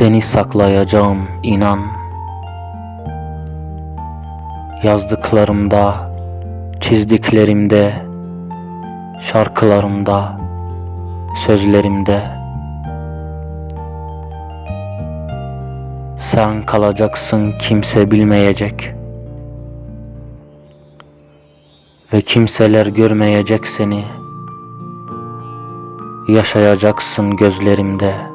Seni saklayacağım inan. Yazdıklarımda, çizdiklerimde, şarkılarımda, sözlerimde. Sen kalacaksın kimse bilmeyecek. Ve kimseler görmeyecek seni. Yaşayacaksın gözlerimde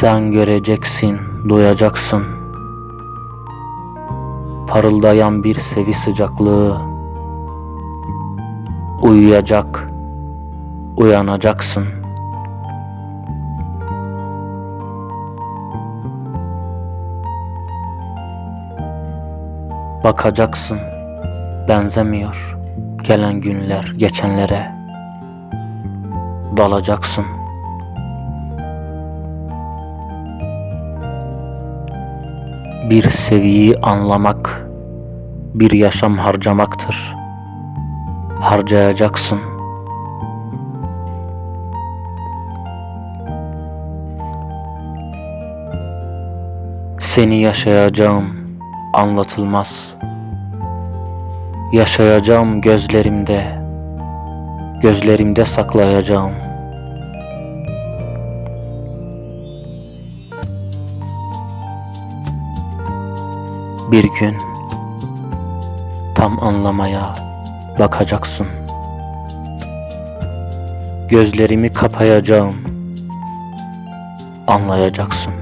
Sen göreceksin, duyacaksın. Parıldayan bir sevi sıcaklığı. Uyuyacak, uyanacaksın. Bakacaksın, benzemiyor Gelen günler geçenlere. Dalacaksın Bir seviyi anlamak bir yaşam harcamaktır. Harcayacaksın. Seni yaşayacağım anlatılmaz. Yaşayacağım gözlerimde, gözlerimde saklayacağım. Bir gün tam anlamaya bakacaksın. Gözlerimi kapayacağım. Anlayacaksın.